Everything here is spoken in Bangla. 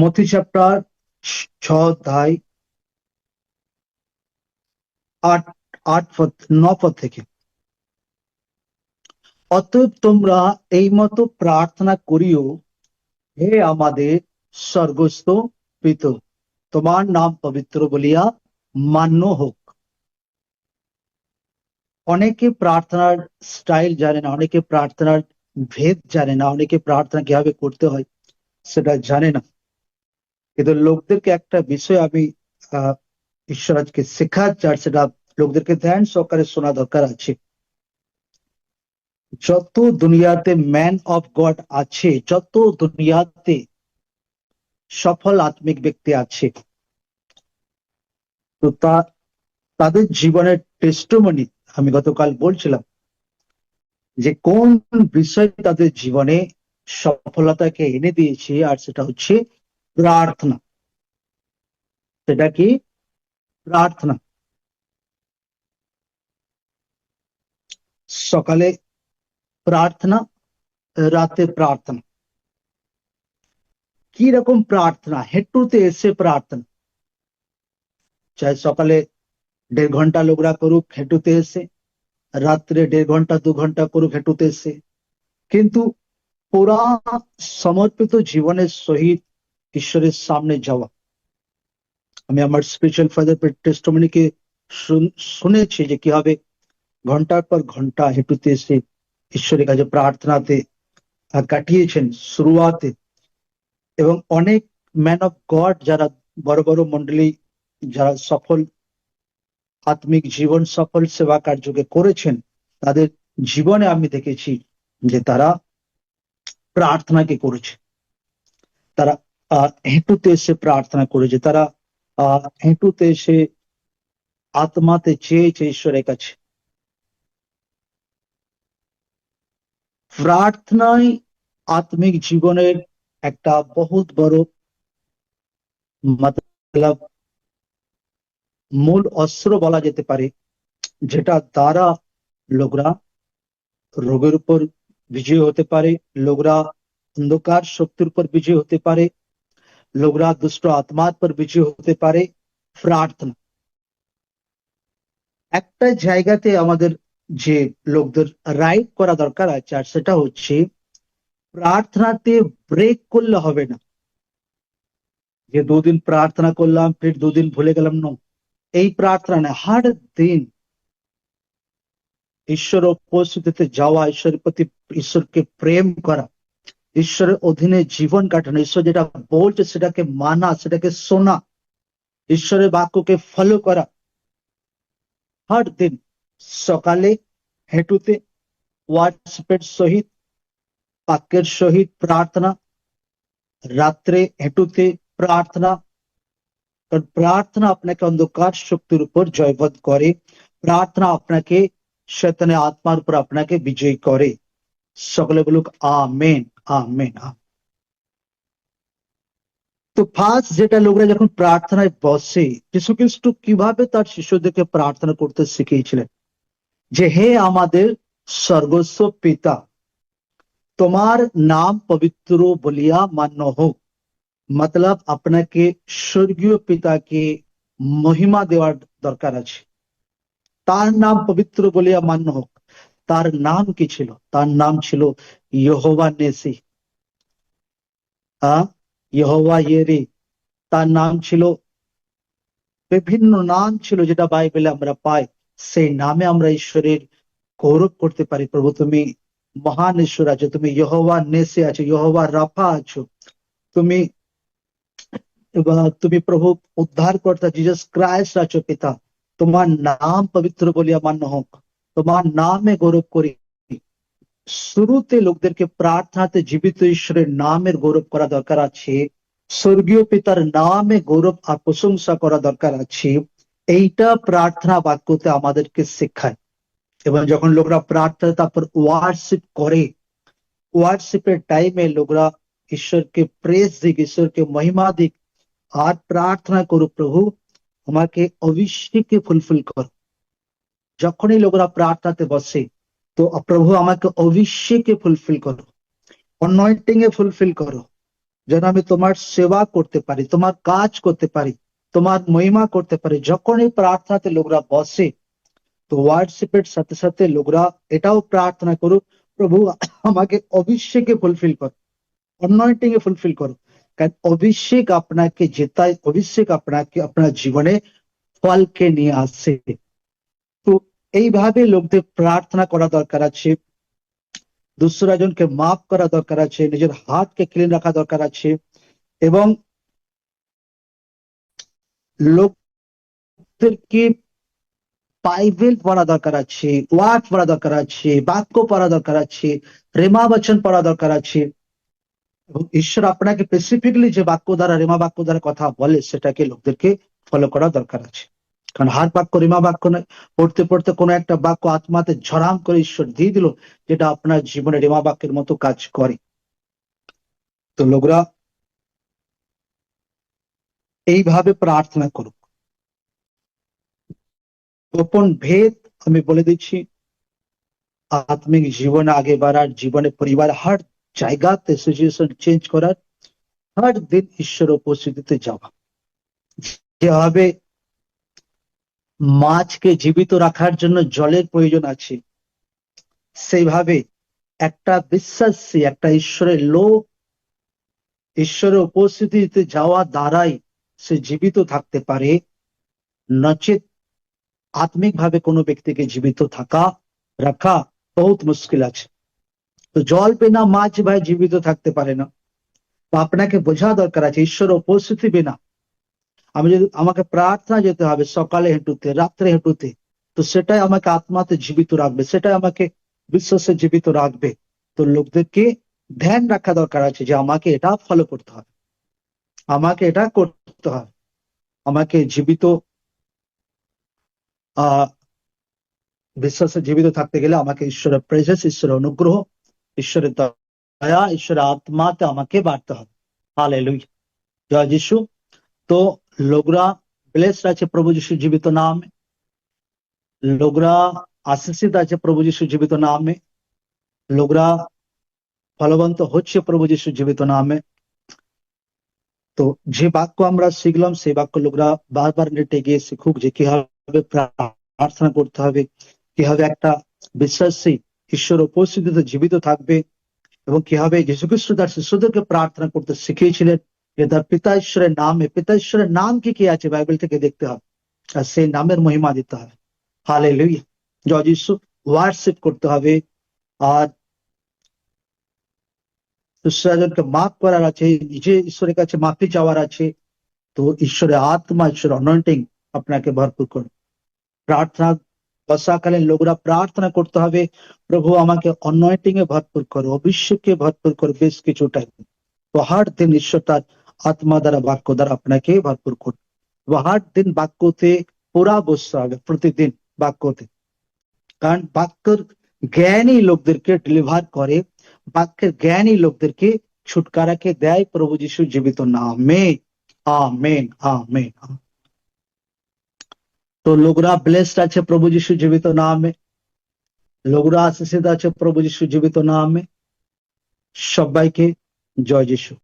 মথি চ্যাপ্টার ছ অধ্যায় আট আট পদ ন পদ থেকে। অতএব তোমরা এই মতো প্রার্থনা করিও, হে আমাদের স্বর্গস্থ পিত, তোমার নাম পবিত্র বলিয়া মান্য হোক। অনেকে প্রার্থনার স্টাইল জানে না, অনেকে প্রার্থনার ভেদ জানে না, অনেকে প্রার্থনা কীভাবে করতে হয়, সেটা জানে না। কিন্তু লোকদেরকে একটা বিষয় আমি ঈশ্বর আজকে শেখাচ্ছি আর সেটা লোকদেরকে ধ্যান সহকারে শোনা দরকার আছে। যত দুনিয়াতে ম্যান অফ গড আছে, যত দুনিয়াতে সফল আত্মিক ব্যক্তি আছে, তো তা, তাদের জীবনের টেস্টমনি আমি গতকাল বলছিলাম যে কোন বিষয় তাদের জীবনে সফলতাকে এনে দিয়েছে আর সেটা হচ্ছে প্রার্থনা সেটা কি প্রার্থনা সকালে প্রার্থনা রাতে প্রার্থনা কি রকম প্রার্থনা হেঁটুতে এসে প্রার্থনা চাই সকালে দেড় ঘণ্টা লোকরা করুক হেঁটুতে এসে রাত্রে দেড় ঘণ্টা দু ঘণ্টা করুক হেঁটুতে এসে কিন্তু পুরা সমর্পিত জীবনের সহিত ঈশ্বরের সামনে যাওয়া। আমি আমার স্পিরিচুয়াল ফাদার টেস্টমনিকে শুনেছি যে কীভাবে ঘণ্টার পর ঘণ্টা হেঁটুতে এসে ঈশ্বরের কাছে প্রার্থনাতে কাটিয়েছেন শুরুয়াতে। এবং অনেক ম্যান অফ গড যারা বড় বড় মন্ডলী, যারা সফল আত্মিক জীবন, সফল সেবা কার্যকে করেছেন, তাদের জীবনে আমি দেখেছি যে তারা প্রার্থনাকে করেছে। তারা হেঁটুতে এসে প্রার্থনা করেছে তারা, আহ, হেঁটুতে এসে আত্মাতে চেয়েছে ঈশ্বরের কাছে। প্রার্থনাই আত্মিক জীবনের একটা বহুত বড় মতলব, মূল অস্ত্র বলা যেতে পারে, যেটা দ্বারা লোকরা রোগের উপর বিজয় হতে পারে, লোকরা অন্ধকার শক্তির উপর বিজয় হতে পারে লোকরা দুষ্ট আত্মার পর বিজয় হতে পারে প্রার্থনা একটা জায়গাতে আমাদের যে লোকদের রাইট করা দরকার আছে আর সেটা হচ্ছে প্রার্থনাতে ব্রেক করলে হবে না যে দুদিন প্রার্থনা করলাম ফির দুদিন ভুলে গেলাম না এই প্রার্থনা না হার দিন ঈশ্বর উপস্থিতিতে যাওয়া ঈশ্বরের প্রতি ঈশ্বরকে প্রেম করা ঈশ্বরের অধীনে জীবন কাটানো, ঈশ্বর যেটা বলছে সেটাকে মানা, সেটাকে শোনা, ঈশ্বরের বাক্যকে ফলো করা। হর দিন সকালে হেঁটুতে হোয়াটসঅ্যাপের সহিত, বাক্যের সহিত প্রার্থনা, রাত্রে হেঁটুতে প্রার্থনা। কারণ প্রার্থনা আপনাকে অন্ধকার শক্তির উপর জয়বধ করে, প্রার্থনা আপনাকে শৈতানের আত্মার উপর আপনাকে বিজয়ী করে। সকলে বলুক, আমেন আমেন তো ফার্স্ট যেটা লোকরা যখন প্রার্থনায় বসে, যিশু খ্রিস্ট কীভাবে তার শিশুদেরকে প্রার্থনা করতে শিখিয়েছিলেন? যে, হে আমাদের সর্বস্ব পিতা, তোমার নাম পবিত্র বলিয়া মান্য হোক। মতলব আপনাকে স্বর্গীয় পিতাকে মহিমা দেওয়ার দরকার আছে। তার নাম পবিত্র বলিয়া মান্য হোক। তার নাম কি ছিল তার নাম ছিল ইহোবা নেসি হ্যাঁ ইহোবা ইয়েরে তার নাম ছিল বিভিন্ন নাম ছিল যেটা বাইবেলে আমরা পাই সেই নামে আমরা ঈশ্বরের গৌরব করতে পারি প্রভু তুমি মহান ঈশ্বর আছো তুমি ইহোবা নেসে আছো ইহোবা রাফা আছো তুমি তুমি প্রভু উদ্ধার কর্তা জিজাস ক্রাইস্ট আছো পিতা তোমার নাম পবিত্র বলিয়া মান্য হোক তোমার নামে গৌরব করি। শুরুতে লোকদেরকে প্রার্থনাতে জীবিত ঈশ্বরের নামের গৌরব করা দরকার আছে। স্বর্গীয় পিতার নামে গৌরব আর প্রশংসা করা দরকার আছে। এইটা প্রার্থনা বাক্যতে আমাদেরকে শেখায়। এবং যখন লোকরা প্রার্থনা, তারপর ওয়ার্ডশিপ করে ওয়ার্ডশিপের টাইমে লোকরা ঈশ্বরকে প্রেস দিক, ঈশ্বরকে মহিমা দিক, আর প্রার্থনা করো প্রভু, আমাকে অবশ্যইকে ফুলফিল করো। যখনই লোকরা প্রার্থনাতে বসে, তো প্রভু আমাকে অবশ্যইকে ফুলফিল করো অনয়েন্টিং এ ফুলফিল করো, যেন আমি তোমার সেবা করতে পারি, তোমার কাজ করতে পারি, তোমার মহিমা করতে পারি। যখনই প্রার্থনাতে লোকরা বসে, তো হোয়াটসঅ্যাপের সাথে সাথে লোকরা এটাও প্রার্থনা করুক, প্রভু আমাকে অভিষেকে ফুলফিল করো অনয়টিং এ ফুলফিল করো। কারণ অভিষেক আপনাকে জেতায়, অভিষেক আপনাকে আপনার জীবনে ফলকে নিয়ে আসে। তো এইভাবে লোকদের প্রার্থনা করা দরকার আছে। দুসরা জনকে মাফ করা দরকার আছে, নিজের হাতকে ক্লিন রাখা দরকার আছে এবং লোকদেরকে বাইবেল পড়া দরকার আছে ওয়ার্ড পড়া দরকার আছে, বাক্য পড়া দরকার আছে, রেমা বচন পড়া দরকার আছে। এবং ঈশ্বর আপনাকে স্পেসিফিকলি যে বাক্য দ্বারা, রেমা বাক্য দ্বারা কথা বলে, সেটাকে লোকদেরকে ফলো করা দরকার আছে। কারণ হার বাক্য, রেমা বাক্য নয়, পড়তে পড়তে কোনো একটা বাক্য আত্মাতে ঝরাম করে ঈশ্বর দিয়ে দিল, যেটা আপনার জীবনে রেমা বাক্যের মতো কাজ করে। তো লোকরা, এইভাবে প্রার্থনা করুক। গোপন ভেদ আমি বলে দিচ্ছি, আত্মিক জীবনে আগে বাড়ার, জীবনে পরিবার হার জায়গাতে সিচুয়েশন চেঞ্জ করার, হার দিন ঈশ্বর উপস্থিতিতে যাওয়া। যেভাবে মাছকে জীবিত রাখার জন্য জলের প্রয়োজন আছে। সেইভাবে একটা বিশ্বাসী, একটা ঈশ্বরের লোক ঈশ্বরের উপস্থিতিতে যাওয়া দ্বারাই সে জীবিত থাকতে পারে। নচেত আত্মিক ভাবে কোনো ব্যক্তিকে জীবিত থাকা, রাখা বহুত মুশকিল আছে। তো জল বিনা মাছ ভাই জীবিত থাকতে পারে না। আপনাকে বোঝা দরকার আছে ঈশ্বর উপস্থিতি বিনা আমি যদি আমাকে প্রার্থনা যেতে হবে, সকালে হেঁটুতে, রাত্রে হেঁটুতে, তো সেটাই আমাকে আত্মাতে জীবিত রাখবে, সেটাই আমাকে বিশ্বাসে জীবিত রাখবে। তো লোকদেরকে ধ্যান রাখা দরকার আছে যে আমাকে এটা ফলো করতে হবে। আমাকে এটা করতে হবে। আমাকে জীবিত আহ বিশ্বাসে জীবিত থাকতে গেলে আমাকে ঈশ্বরের প্রেজেন্স ঈশ্বরের অনুগ্রহ, ঈশ্বরের দয়া, ঈশ্বরের আত্মাতে আমাকে বাড়তে হবে। হালে জয় যিশু। তো লোকরা ব্লেসড আছে প্রভু যিশু জীবিত নামে লোকরা আশিসিত আছে প্রভু যিশু জীবিত নামে লোকরা ফলবন্ত হচ্ছে প্রভু যিশু জীবিত নামে তো যে বাক্য আমরা শিখলাম সেই বাক্য লোকরা বারবার নেটে গিয়ে শিখুক যে কীভাবে প্রার্থনা করতে হবে কীভাবে একটা বিশ্বাসী ঈশ্বর উপস্থিতিতে জীবিত থাকবে এবং কীভাবে যীশুখ্রিস্ট তার শিশুদেরকে প্রার্থনা করতে শিখিয়েছিলেন তার পিতা ঈশ্বরের নামে পিতা ঈশ্বরের নাম কি কি আছে বাইবেল থেকে দেখতে হবে আর সেই নামের মহিমা দিতে হবে হালে লুই জয় যিশু হোয়াটসঅ্যাপ করতে হবে আর ঈশ্বরজনকে মাফ করার আছে নিজে ঈশ্বরের কাছে মাফি চাওয়ার আছে তো ঈশ্বরের আত্মা ঈশ্বর অনন্টিং আপনাকে ভরপুর করবে প্রার্থনা বর্ষাকালীন লোকরা প্রার্থনা করতে হবে প্রভু আমাকে অনয়টিং এ ভরপুর করো অভিষেকে ভরপুর করো বেশ কিছু টাইম তো হার দিন ঈশ্বর তার আত্মা দ্বারা বাক্য দ্বারা আপনাকে ভরপুর করবে হার দিন বাক্যতে পুরা বসতে হবে প্রতিদিন বাক্যতে কারণ বাক্যর জ্ঞানী লোকদেরকে ডেলিভার করে বাক্যের জ্ঞানী লোকদেরকে ছুটকারাকে দেয় প্রভু যিশু জীবিত নামে আমেন আমেন তো লোকরা ব্লেসড আছে প্রভু যিশু জীবিত নামে লোকরা আশিসিত আছে প্রভু যিশু জীবিত নামে সবাইকে জয় যিশু